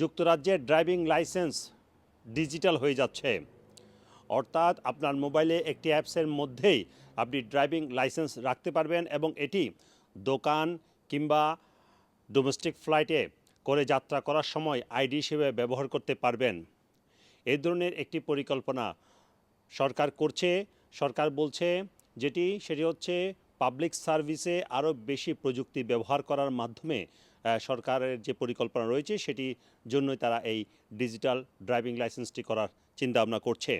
যুক্তরাজ্যের driving licence digital হয়ে যাচ্ছে। অর্থাৎ আপনার মোবাইলে একটি অ্যাপসের মধ্যেই আপনি ড্রাইভিং লাইসেন্স রাখতে পারবেন এবং এটি দোকান কিংবা ডোমেস্টিক ফ্লাইটে করে যাত্রা করার সময় আইডি হিসেবে ব্যবহার করতে পারবেন। এই ধরনের একটি পরিকল্পনা সরকার করছে। সরকার বলছে যেটি, সেটি হচ্ছে পাবলিক সার্ভিসে আরও বেশি প্রযুক্তি ব্যবহার করার মাধ্যমে সরকারের যে পরিকল্পনা রয়েছে সেটির জন্যই তারা এই ডিজিটাল ড্রাইভিং লাইসেন্সটি করার চিন্তাভাবনা করছে।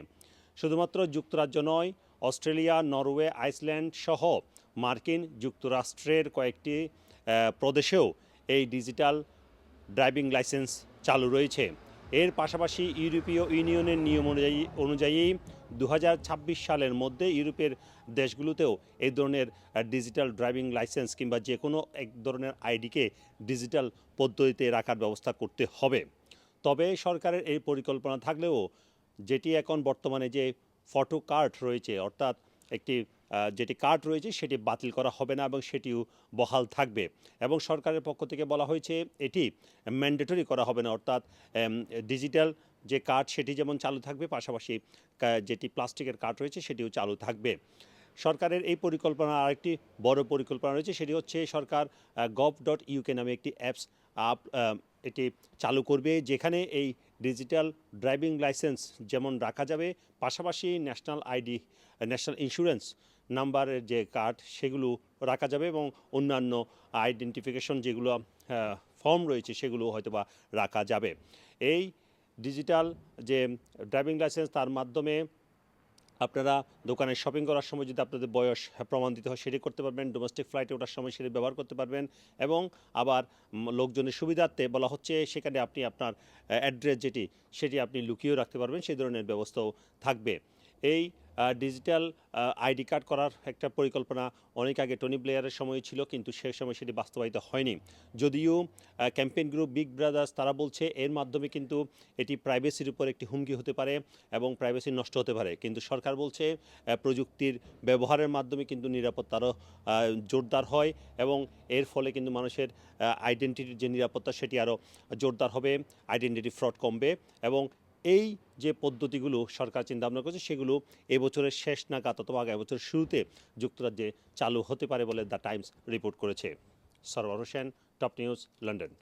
শুধুমাত্র যুক্তরাজ্য নয়, অস্ট্রেলিয়া, নরওয়ে, আইসল্যান্ড সহ মার্কিন যুক্তরাষ্ট্রের কয়েকটি প্রদেশেও এই ডিজিটাল ড্রাইভিং লাইসেন্স চালু রয়েছে। এর পাশাপাশি ইউরোপীয় ইউনিয়নের নিয়ম অনুযায়ী অনুযায়ী দু হাজার ছাব্বিশ সালের মধ্যে ইউরোপের দেশগুলোতেও এই ধরনের ডিজিটাল ড্রাইভিং লাইসেন্স কিংবা যে কোনো এক ধরনের আইডিকে ডিজিটাল পদ্ধতিতে রাখার ব্যবস্থা করতে হবে। তবে সরকারের এই পরিকল্পনা থাকলেও যেটি এখন বর্তমানে যে ফটো কার্ড রয়েছে, অর্থাৎ একটি যেটি কার্ড রয়েছে সেটি বাতিল করা হবে না এবং সেটিও বহাল থাকবে। এবং সরকারের পক্ষ থেকে বলা হয়েছে এটি ম্যান্ডেটরি করা হবে না, অর্থাৎ ডিজিটাল যে কার্ড সেটি যেমন চালু থাকবে, পাশাপাশি যেটি প্লাস্টিকের কার্ড রয়েছে সেটিও চালু থাকবে। সরকারের এই পরিকল্পনা আরেকটি বড় পরিকল্পনা রয়েছে, সেটি হচ্ছে সরকার গভ ডট ইউকে নামে একটি অ্যাপস আপ এটি চালু করবে, যেখানে এই ডিজিটাল ড্রাইভিং লাইসেন্স যেমন রাখা যাবে, পাশাপাশি ন্যাশনাল আইডি, ন্যাশনাল ইন্স্যুরেন্স নাম্বারের যে কার্ড সেগুলো রাখা যাবে এবং অন্যান্য আইডেন্টিফিকেশন যেগুলো ফর্ম রয়েছে সেগুলো হয়তোবা রাখা যাবে। এই ডিজিটাল যে ড্রাইভিং লাইসেন্স তার মাধ্যমে আপনারা দোকানে শপিং করার সময় যদি আপনাদের বয়স প্রমাণ দিতে হয়, সেটি করতে পারবেন। ডোমেস্টিক ফ্লাইটে ওঠার সময় সেটি ব্যবহার করতে পারবেন এবং আবার লোকজনের সুবিধার্থে বলা হচ্ছে, সেখানে আপনি আপনার অ্যাড্রেস যেটি, সেটি আপনি লুকিয়েও রাখতে পারবেন। সেই ধরনের ব্যবস্থাও থাকবে। এই ডিজিটাল আইডি কার্ড করার একটা পরিকল্পনা অনেক আগে টনি প্লেয়ারের সময় ছিল, কিন্তু সে সময় সেটি বাস্তবায়িত হয়নি। যদিও ক্যাম্পেইন গ্রুপ বিগ ব্রাদার্স তারা বলছে এর মাধ্যমে কিন্তু এটি প্রাইভেসির উপর একটি হুমকি হতে পারে এবং প্রাইভেসি নষ্ট হতে পারে। কিন্তু সরকার বলছে প্রযুক্তির ব্যবহারের মাধ্যমে কিন্তু নিরাপত্তা আরও জোরদার হয় এবং এর ফলে কিন্তু মানুষের আইডেন্টিটির যে নিরাপত্তা সেটি আরও জোরদার হবে আইডেন্টিটি ফ্রড কমবে এবং এই যে পদ্ধতিগুলো সরকার চিন্তাভাবনা করছে, সেগুলো এবছরের শেষ নাগাদ অথবা আগামী বছরের শুরুতে যুক্তরাজ্যে চালু হতে পারে বলে দ্য টাইমস রিপোর্ট করেছে। Sarwar Hossain, top news, London.